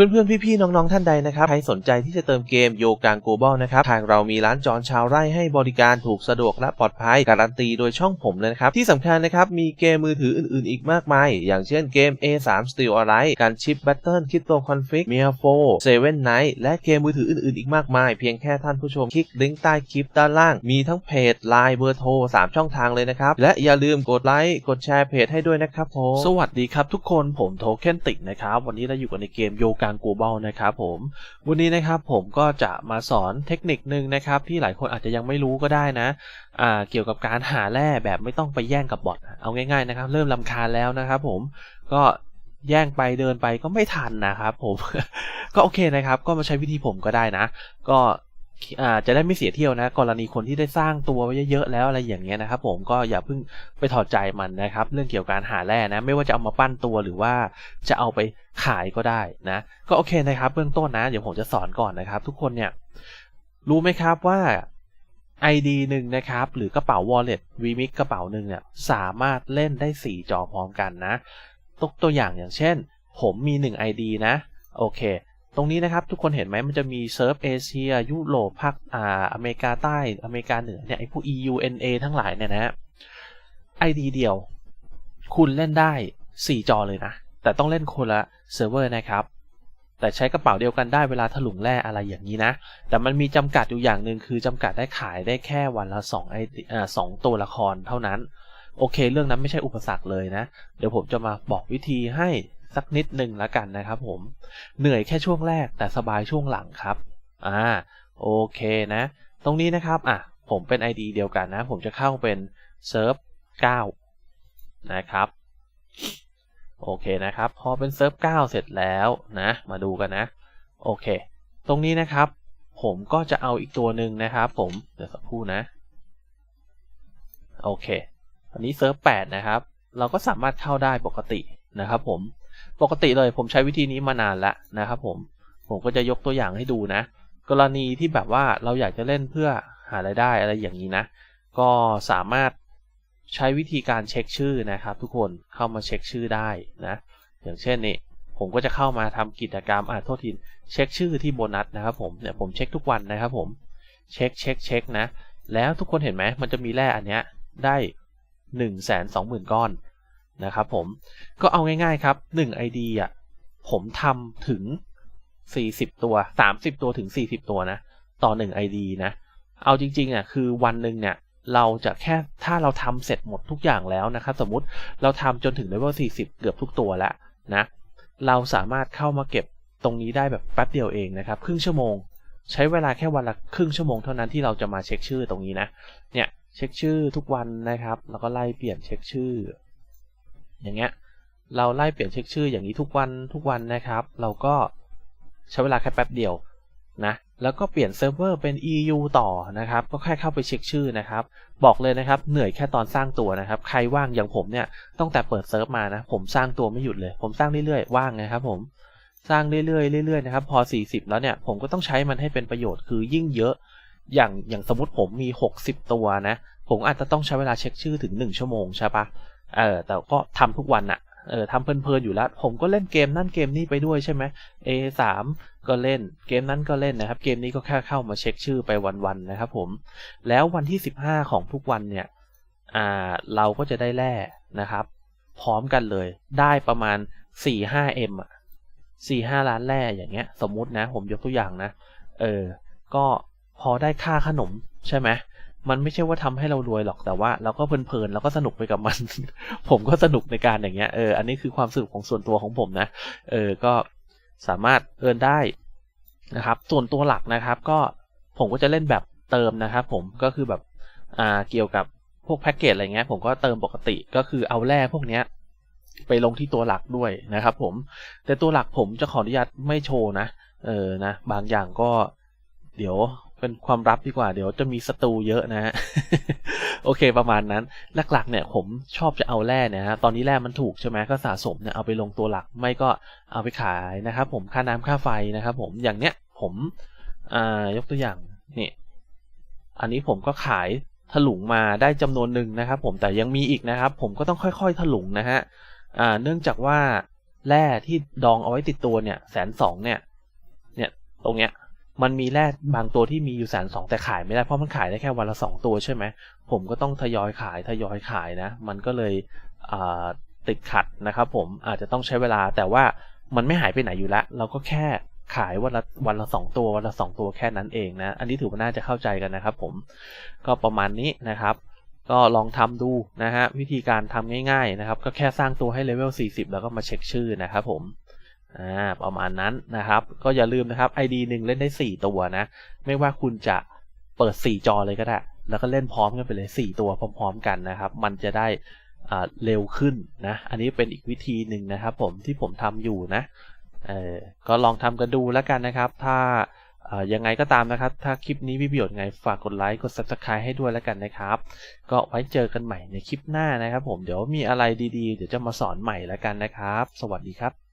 เพื่อนๆ พี่ๆ น้องๆ ท่านใดนะครับ ใครสนใจที่จะเติมเกมโยกังโกบอลนะครับ ทางเรามีร้านจอนชาวไร่ให้บริการถูกสะดวกและปลอดภัย การันตีโดยช่องผมเลยนะครับ ที่สำคัญนะครับ มีเกมมือถืออื่นๆ อีกมากมาย อย่างเช่นเกม A3 Steel Alliance การชิป Battle Crypto Config m i a 4 Seven Night และเกมมือถืออื่นๆ อีกมากมาย เพียงแค่ท่านผู้ชมคลิกลิงก์ใต้คลิปด้านล่าง มีทั้งเพจ Line เบอร์โทร3ช่องทางเลยนะครับ และอย่าลืมกดไลค์ กดแชร์เพจให้ด้วยนะครับผม สวัสดีครับทุกคน ผมโทเค็นติกนะครับ วันนี้เราอยู่กันในเกมโยกังทางกูเบานะครับผม วันนี้นะครับผมก็จะมาสอนเทคนิคนึงนะครับที่หลายคนอาจจะยังไม่รู้ก็ได้นะอ่าเกี่ยวกับการหาแร่แบบไม่ต้องไปแย่งกับบอทเอาง่ายๆนะครับ เริ่มลำคาญแล้วนะครับผมก็แย่งไปเดินไปก็ไม่ทันนะครับผม ก็โอเคนะครับ ก็มาใช้วิธีผมก็ได้นะ ก็ จะได้ไม่เสียเที่ยวนะ กรณีคนที่ได้สร้างตัวไว้เยอะๆแล้วอะไรอย่างเงี้ยนะครับ ผมก็อย่าเพิ่งไปถอดใจมันนะครับ เรื่องเกี่ยวกับการหาแร่นะ ไม่ว่าจะเอามาปั้นตัวหรือว่าจะเอาไปขายก็ได้นะ ก็โอเคนะครับ เบื้องต้นนะ เดี๋ยวผมจะสอนก่อนนะครับ ทุกคนเนี่ยรู้ไหมครับว่า ID หนึ่งนะครับ หรือกระเป๋า wallet vmix กระเป๋าหนึ่งเนี่ยสามารถเล่นได้ 4 จอพร้อมกันนะตกตัวอย่างอย่างเช่น ผมมี 1 ID นะ โอเค รงนี้นะครับทุกคนเห็นไหมมันจะมีเซิร์ฟเอเชีย ยุโรปภาคอ่าอเมริกาใต้อเมริกาเหนือเนี่ยไอพวก EUNA ทั้งหลายเนี่ยนะ ID เดียว คุณเล่นได้ 4 จอเลยนะ แต่ต้องเล่นคนละเซิร์ฟเวอร์นะครับ แต่ใช้กระเป๋าเดียวกันได้เวลาถลุงแร่อะไรอย่างนี้นะ แต่มันมีจำกัดอยู่อย่างหนึ่งคือจำกัดได้ขายได้แค่วันละ2ไออ่าสองตัวละครเท่านั้น โอเค เรื่องนั้นไม่ใช่อุปสรรคเลยนะ เดี๋ยวผมจะมาบอกวิธีให้ สักนิดหนึ่งและกันนะครับผม เหนื่อยแค่ช่วงแรกแต่สบายช่วงหลังครับ อ่า โอเคนะ ตรงนี้นะครับ อะ ผมเป็น ID เดียวกันนะ ผมจะเข้าเป็นเซิร์ฟ9นะครับ โอเคนะครับ พอเป็นเซิร์ฟ9เสร็จแล้วนะ มาดูกันนะ โอเค ตรงนี้นะครับ ผมก็จะเอาอีกตัวหนึ่งนะครับ ผม เดี๋ยวสักครู่นะ โอเคอันนี้เซิร์ฟ8นะครับ เราก็สามารถเข้าได้ปกตินะครับผม ปกติเลยผมใช้วิธีนี้มานานแล้วนะครับผมผมก็จะยกตัวอย่างให้ดูนะ กรณีที่แบบว่าเราอยากจะเล่นเพื่อหารายได้อะไรอย่างนี้นะ ก็สามารถใช้วิธีการเช็คชื่อนะครับ ทุกคนเข้ามาเช็คชื่อได้นะ อย่างเช่นนี่ผมก็จะเข้ามาทำกิจกรรมอ่าโทษทีเช็คชื่อที่โบนัสนะครับผมเนี่ยผมเช็คทุกวันนะครับผมเช็คเช็คเช็คนะ แล้วทุกคนเห็นไหมมันจะมีแร่อันเนี้ยได้หนึ่งแสนสองหมื่นก้อน นะครับผมก็เอาง่ายๆครับ 1 ID อะผมทำถึง 40 ตัว 30 ตัวถึง 40 ตัวนะ ต่อ 1 ID นะ เอาจริงๆอะคือวันหนึ่งเนี่ยเราจะแค่ถ้าเราทำเสร็จหมดทุกอย่างแล้วนะครับ สมมติเราทำจนถึงเลเวล40 เกือบทุกตัวแล้วนะ เราสามารถเข้ามาเก็บตรงนี้ได้แบบแป๊บเดียวเองนะครับ ครึ่งชั่วโมง ใช้เวลาแค่วันละครึ่งชั่วโมงเท่านั้นที่เราจะมาเช็คชื่อตรงนี้นะเนี่ยเช็คชื่อทุกวันนะครับ แล้วก็ไล่เปลี่ยนเช็คชื่อ อย่างเงี้ยเราไล่เปลี่ยนเช็คชื่ออย่างนี้ทุกวันทุกวันนะครับ เราก็ใช้เวลาแค่แป๊บเดียวนะแล้วก็เปลี่ยนเซิร์ฟเวอร์เป็น EU ต่อนะครับ ก็แค่เข้าไปเช็คชื่อนะครับ บอกเลยนะครับเหนื่อยแค่ตอนสร้างตัวนะครับ ใครว่างอย่างผมเนี่ยตั้งแต่เปิดเซิร์ฟมานะ ผมสร้างตัวไม่หยุดเลย ผมสร้างเรื่อยๆว่างนะครับ ผมสร้างเรื่อยๆเรื่อยๆนะครับ พอ 40 แล้วเนี่ยผมก็ต้องใช้มันให้เป็นประโยชน์คือยิ่งเยอะอย่างอย่างสมมติผมมี 60 ตัวนะ ผมอาจจะต้องใช้เวลาเช็คชื่อถึง 1 ชั่วโมงใช่ปะ เออแต่ก็ทำทุกวันอะเออทำเพลินๆอยู่แล้ว ผมก็เล่นเกมนั่นเกมนี้ไปด้วยใช่ไหม A3 ก็เล่น เกมนั้นก็เล่นนะครับ เกมนี้ก็แค่เข้ามาเช็คชื่อไปวันๆนะครับผม แล้ววันที่ 15 ของทุกวันเนี่ย อ่า เราก็จะได้แร่นะครับ พร้อมกันเลย ได้ประมาณ 4-5M อะ4-5 ล้านแร่อย่างเงี้ย สมมุตินะ ผมยกตัวอย่างนะ เออ ก็พอได้ค่าขนมใช่ไหม มันไม่ใช่ว่าทำให้เรารวยหรอกแต่ว่าเราก็เพลินๆแล้วก็สนุกไปกับมัน ผมก็สนุกในการอย่างเงี้ยเอออันนี้คือความสนุกของส่วนตัวของผมนะเออก็สามารถเอินได้นะครับ ส่วนตัวหลักนะครับ ก็ผมก็จะเล่นแบบเติมนะครับ ผมก็คือแบบอ่าเกี่ยวกับพวกแพ็กเกจอะไรเงี้ย ผมก็เติมปกติก็คือเอาแร่พวกเนี้ยไปลงที่ตัวหลักด้วยนะครับ ผม แต่ตัวหลักผมจะขออนุญาตไม่โชว์นะเออนะบางอย่างก็เดี๋ยว เป็นความลับดีกว่าเดี๋ยวจะมีศัตรูเยอะนะฮะโอเคประมาณนั้นหลักๆเนี่ยผมชอบจะเอาแร่เนี่ยฮะตอนนี้แร่มันถูกใช่ไหมก็สะสมเนี่ยเอาไปลงตัวหลักไม่ก็เอาไปขายนะครับ ผมค่าน้ำค่าไฟนะครับ ผมอย่างเนี้ยผมอ่ายกตัวอย่างนี่อันนี้ผมก็ขายถลุงมาได้จำนวนหนึ่งนะครับ ผมแต่ยังมีอีกนะครับ ผมก็ต้องค่อยๆถลุงนะฮะอ่าเนื่องจากว่าแร่ที่ดองเอาไว้ติดตัวเนี่ยแสนสองเนี่ยเนี่ยตรงเนี้ย มันมีแร่บางตัวที่มีอยู่แสนสองแต่ขายไม่ได้เพราะมันขายได้แค่วันละสองตัวใช่ไหมผมก็ต้องทยอยขายทยอยขายนะ มันก็เลยอ่าติดขัดนะครับ ผมอาจจะต้องใช้เวลาแต่ว่ามันไม่หายไปไหนอยู่แล้วเราก็แค่ขายวันละวันละสองตัววันละสองตัวแค่นั้นเองนะ อันนี้ถือว่าน่าจะเข้าใจกันนะครับ ผมก็ประมาณนี้นะครับ ก็ลองทำดูนะฮะวิธีการทำง่าย ๆนะครับ ก็แค่สร้างตัวให้เลเวล40 แล้วก็มาเช็คชื่อนะครับผม อ่าประมาณนั้นนะครับ ก็อย่าลืมนะครับ ID หนึ่งเล่นได้ 4 ตัวนะ ไม่ว่าคุณจะเปิด 4 จอเลยก็ได้ แล้วก็เล่นพร้อมกันไปเลย 4 ตัวพร้อม ๆ กันนะครับ มันจะได้เร็วขึ้นนะ อันนี้เป็นอีกวิธีหนึ่งนะครับ ผมที่ผมทำอยู่นะเออก็ลองทำกันดูแล้วกันนะครับ ถ้ายังไงก็ตามนะครับ ถ้าคลิปนี้มีประโยชน์ไงฝากกดไลค์ กด subscribe ให้ด้วยแล้วกันนะครับ ก็ไว้เจอกันใหม่ในคลิปหน้านะครับ ผม เดี๋ยวมีอะไรดีๆ เดี๋ยวจะมาสอนใหม่แล้วกันนะครับ สวัสดีครับ